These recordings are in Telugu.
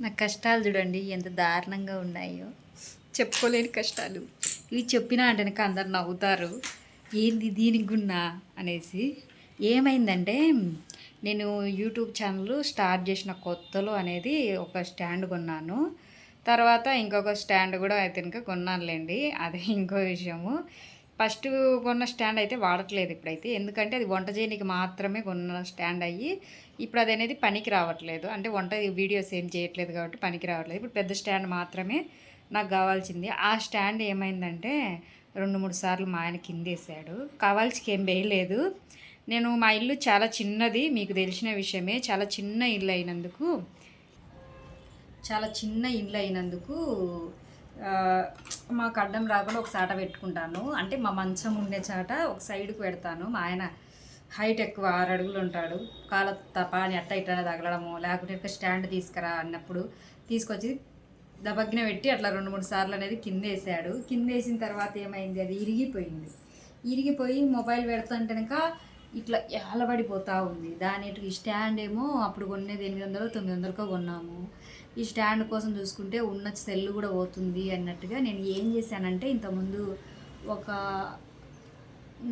నా కష్టాలు చూడండి ఎంత దారుణంగా ఉన్నాయో. చెప్పుకోలేని కష్టాలు. ఇవి చెప్పినా అంటే అందరు నవ్వుతారు. ఏంది దీనికి గున్నా అనేసి. ఏమైందంటే నేను యూట్యూబ్ ఛానల్ స్టార్ట్ చేసిన కొత్తలో అనేది ఒక స్టాండ్ కొన్నాను. తర్వాత ఇంకొక స్టాండ్ కూడా అయితే ఇంకా కొన్నానులేండి. అదే ఇంకో విషయము. ఫస్ట్ కొన్న స్టాండ్ అయితే వాడట్లేదు ఇప్పుడైతే. ఎందుకంటే అది వంట చేయడానికి మాత్రమే కొన్న స్టాండ్ అయ్యి ఇప్పుడు అది అనేది పనికి రావట్లేదు. అంటే వంట వీడియోస్ ఏం చేయట్లేదు కాబట్టి పనికి రావట్లేదు. ఇప్పుడు పెద్ద స్టాండ్ మాత్రమే నాకు కావాల్సింది. ఆ స్టాండ్ ఏమైందంటే రెండు మూడు సార్లు మా ఆయన కిందేశాడు. కావాల్సికి ఏం వేయలేదు. నేను మా ఇల్లు చాలా చిన్నది మీకు తెలిసిన విషయమే. చాలా చిన్న ఇల్లు అయినందుకు చాలా చిన్న ఇల్లు అయినందుకు మాకు అడ్డం రాకుండా ఒక చాట పెట్టుకుంటాను. అంటే మా మంచం ఉండే చాట ఒక సైడ్కి పెడతాను. మా ఆయన హైట్ ఎక్కువ ఆరు అడుగులు ఉంటాడు. కాల తప అని అట్ట ఇట్లా తగలడము లేకుంటే ఇక స్టాండ్ తీసుకురా అన్నప్పుడు తీసుకొచ్చి దబగ్న పెట్టి అట్లా రెండు మూడు సార్లు అనేది కింద వేసాడు. కింద వేసిన తర్వాత ఏమైంది? అది ఇరిగిపోయింది. ఇరిగిపోయి మొబైల్ పెడుతుంటేనక ఇట్లా ఎలబడిపోతూ ఉంది. దాని స్టాండ్ ఏమో అప్పుడు కొనేది ఎనిమిది వందలు తొమ్మిది వందలకో కొన్నాము. ఈ స్టాండ్ కోసం చూసుకుంటే ఉన్న సెల్ కూడా పోతుంది అన్నట్టుగా నేను ఏం చేశానంటే ఇంతకుముందు ఒక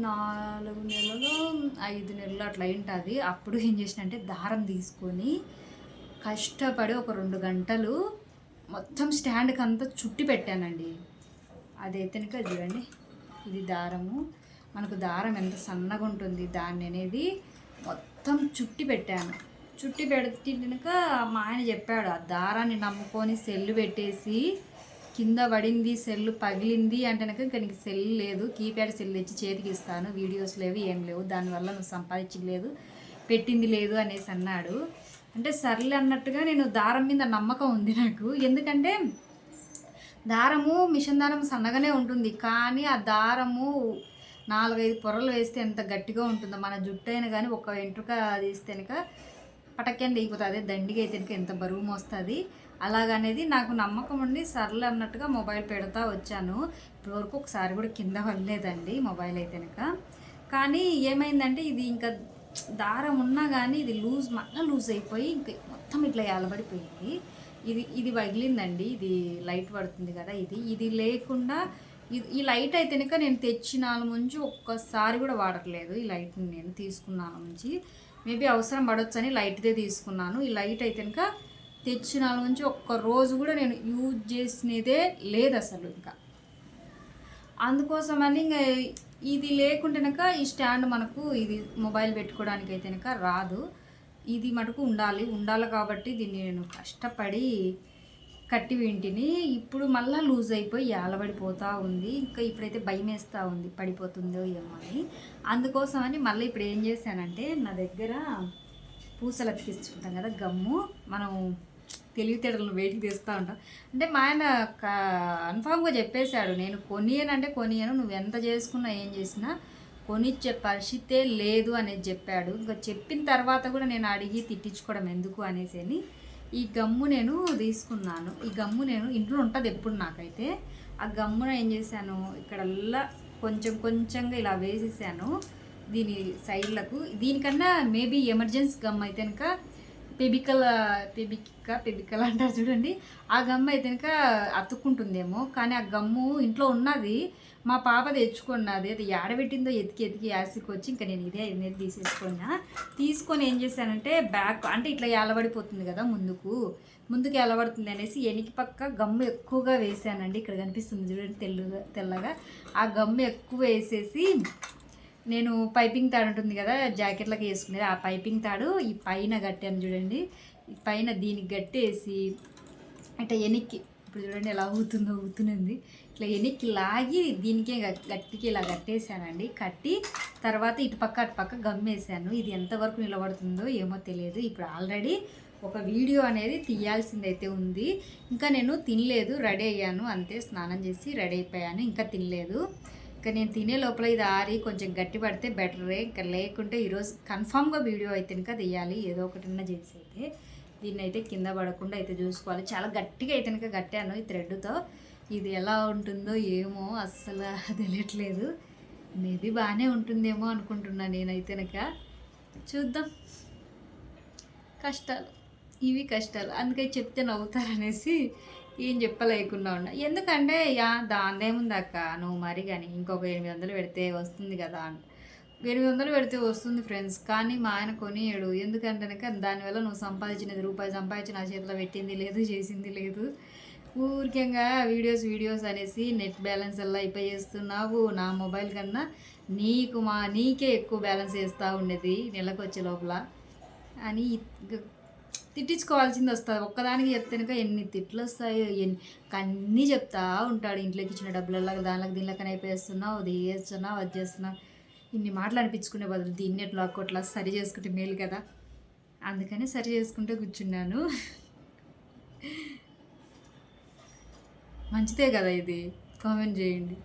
నాలుగు నెలలు ఐదు నెలలు అట్లా ఉంటుంది అప్పుడు ఏం చేసినంటే దారం తీసుకొని కష్టపడి ఒక రెండు గంటలు మొత్తం స్టాండ్కి అంతా చుట్టి పెట్టానండి. అదైతే చూడండి ఇది దారము. మనకు దారం ఎంత సన్నగా ఉంటుంది దాన్ని అనేది మొత్తం చుట్టి పెట్టాను. చుట్టి పెడితే మా ఆయన చెప్పాడు ఆ దారాన్ని నమ్ముకొని సెల్లు పెట్టేసి కింద పడింది సెల్లు పగిలింది అంటే కనుక ఇంకా నీకు సెల్ లేదు కీప్యాడ్ సెల్ ఇచ్చి చేతికి ఇస్తాను వీడియోస్ లేవు ఏం లేవు దానివల్ల నువ్వు సంపాదించింది లేదు పెట్టింది లేదు అనేసి అన్నాడు. అంటే సర్లే అన్నట్టుగా నేను దారం మీద నమ్మకం ఉంది నాకు. ఎందుకంటే దారము మిషన్ దారం సన్నగానే ఉంటుంది కానీ ఆ దారము నాలుగైదు పొరలు వేస్తే ఎంత గట్టిగా ఉంటుందో మన జుట్టు అయినా కానీ ఒక వెంట్రుక తీస్తే కనుక దిగిపోతుంది. అదే దండిగా అయితే ఎంత బరువు మోస్తుంది? అలాగనేది నాకు నమ్మకం ఉండి సర్లే అన్నట్టుగా మొబైల్ పెడతా వచ్చాను. ఇప్పటివరకు ఒకసారి కూడా కింద పడలేదండి మొబైల్ అయితే కానీ ఏమైందంటే ఇది ఇంకా దారం ఉన్నా కానీ ఇది లూజ్ మళ్ళీ లూజ్ అయిపోయి ఇంకా మొత్తం ఇట్లా ఎలబడిపోయింది ఇది ఇది వగిలిందండి ఇది లైట్ పడుతుంది కదా ఇది. ఇది లేకుండా ఇది ఈ లైట్ అయితే నేను తెచ్చిన నుంచి ఒక్కసారి కూడా వాడట్లేదు. ఈ లైట్ని నేను తీసుకున్నాను నుంచి మేబీ అవసరం పడొచ్చని లైట్దే తీసుకున్నాను. ఈ లైట్ అయితే కనుక తెచ్చిన నుంచి ఒక్క రోజు కూడా నేను యూజ్ చేసినదే లేదు అసలు ఇంకా. అందుకోసమని ఇంకా ఇది లేకుంటేనక ఈ స్టాండ్ మనకు ఇది మొబైల్ పెట్టుకోవడానికి అయితే రాదు. ఇది మటుకు ఉండాలి. ఉండాలి కాబట్టి దీన్ని నేను కష్టపడి కట్టి వింటిని. ఇప్పుడు మళ్ళీ లూజ్ అయిపోయి ఏలబడిపోతూ ఉంది. ఇంకా ఇప్పుడైతే భయం వేస్తూ ఉంది. పడిపోతుందో ఏమో అని. అందుకోసమని మళ్ళీ ఇప్పుడు ఏం చేశానంటే నా దగ్గర పూసలు అతికించుకుంటాం కదా గమ్ము. మనం తెలివితేటలను వెయిట్కి తీస్తూ ఉంటాం. అంటే మా ఆయన కన్ఫామ్గా చెప్పేశాడు. నేను కొనియనంటే కొనియను నువ్వు ఎంత చేసుకున్నా ఏం చేసినా కొనిచ్చే పరిస్థితే లేదు అనేది చెప్పాడు. ఇంకా చెప్పిన తర్వాత కూడా నేను అడిగి తిట్టించుకోవడం ఎందుకు అనేసి అని ఈ గమ్ము నేను తీసుకున్నాను. ఈ గమ్ము నేను ఇంట్లో ఉంటుంది ఎప్పుడు నాకైతే. ఆ గమ్మున ఏం చేశాను ఇక్కడల్లా కొంచెం కొంచెంగా ఇలా వేసేసాను దీని సైడ్లకు. దీనికన్నా మేబీ ఎమర్జెన్సీ గమ్ అయితే కనుక పెబికల్ పెబిక పెబికల్ అంటారు చూడండి. ఆ గమ్ అయితే కనుక అతుక్కుంటుందేమో. కానీ ఆ గమ్ము ఇంట్లో ఉన్నది. మా పాప తెచ్చుకున్నది. అది ఏడబెట్టిందో ఎతికి ఎతికి యాసికి వచ్చి ఇంకా నేను ఇదే అనేది తీసేసుకున్నా. తీసుకొని ఏం చేశానంటే బ్యాక్ అంటే ఇట్లా ఏలబడిపోతుంది కదా ముందుకు. ముందుకు ఏలబడుతుంది అనేసి ఎనికి పక్క గమ్ము ఎక్కువగా వేసానండి ఇక్కడ కనిపిస్తుంది చూడండి తెల్లగా తెల్లగా. ఆ గమ్ము ఎక్కువ వేసేసి నేను పైపింగ్ తాడు ఉంటుంది కదా జాకెట్లకి వేసుకునేది. ఆ పైపింగ్ తాడు ఈ పైన కట్టాను చూడండి. ఈ పైన దీనికి కట్టేసి అంటే ఎనిక్కి ఇప్పుడు చూడండి ఎలా ఊగుతుందో ఊగుతున్నది. ఇట్లా ఎనిక్కి లాగి దీనికే గ- గట్టికి ఇలా కట్టేశానండి. కట్టి తర్వాత ఇటు పక్క అటు పక్క గమ్మేశాను. ఇది ఎంతవరకు నిలబడుతుందో ఏమో తెలియదు. ఇప్పుడు ఆల్రెడీ ఒక వీడియో అనేది తీయాల్సిందైతే ఉంది. ఇంకా నేను తినలేదు రెడీ అయ్యాను. అంతే స్నానం చేసి రెడీ అయిపోయాను. ఇంకా తినలేదు. ఇంకా నేను తినే లోపల ఇది ఆరి కొంచెం గట్టి పడితే బెటరే. ఇంకా లేకుంటే ఈరోజు కన్ఫామ్గా వీడియో అయితే ఇంకా తీయాలి. ఏదో ఒకటిన్నా చేసి అయితే దీన్ని అయితే కింద పడకుండా అయితే చూసుకోవాలి. చాలా గట్టిగా అయితే కనుక కట్టాను ఈ థ్రెడ్తో. ఇది ఎలా ఉంటుందో ఏమో అస్సలు తెలియట్లేదు. మేబీ బాగానే ఉంటుందేమో అనుకుంటున్నా నేనైతే కనుక. చూద్దాం. కష్టాలు. ఇవి కష్టాలు. అందుకే చెప్తే నవ్వుతారనేసి ఏం చెప్పలేకుండా ఉన్నా. ఎందుకంటే యా దాందేముంది అక్క. నువ్వు మరి కానీ ఇంకొక ఎనిమిది వందలు పెడితే వస్తుంది కదా ఎనిమిది వందలు పెడితే వస్తుంది ఫ్రెండ్స్. కానీ మా ఆయన కొనియాడు. ఎందుకంటే దానివల్ల నువ్వు సంపాదించినది రూపాయి సంపాదించి నా చేతిలో పెట్టింది లేదు చేసింది లేదు. ఊరికంగా వీడియోస్ వీడియోస్ అనేసి నెట్ బ్యాలెన్స్ అలా అయిపోయి చేస్తున్నావు నా మొబైల్ కన్నా నీకు మా నీకే ఎక్కువ బ్యాలెన్స్ వేస్తూ ఉండేది నెలకు వచ్చే లోపల. అని తిట్టించుకోవాల్సింది వస్తుంది ఒక్కదానికి చెప్తేనక ఎన్ని తిట్లు వస్తాయో ఎన్ని అన్నీ చెప్తా ఉంటాడు. ఇంట్లోకి ఇచ్చిన డబ్బులలో దానిలోకి దీనిలోకి అయిపోయేస్తున్నావు అది చేస్తున్నావు అది చేస్తున్నావు. ఇన్ని మాటలు అనిపించుకునే బదులు దీన్ని ఎట్లా అట్లా సరి చేసుకుంటే మేలు కదా? అందుకని సరి చేసుకుంటే కూర్చున్నాను. మంచిదే కదా ఇది. కామెంట్ చేయండి.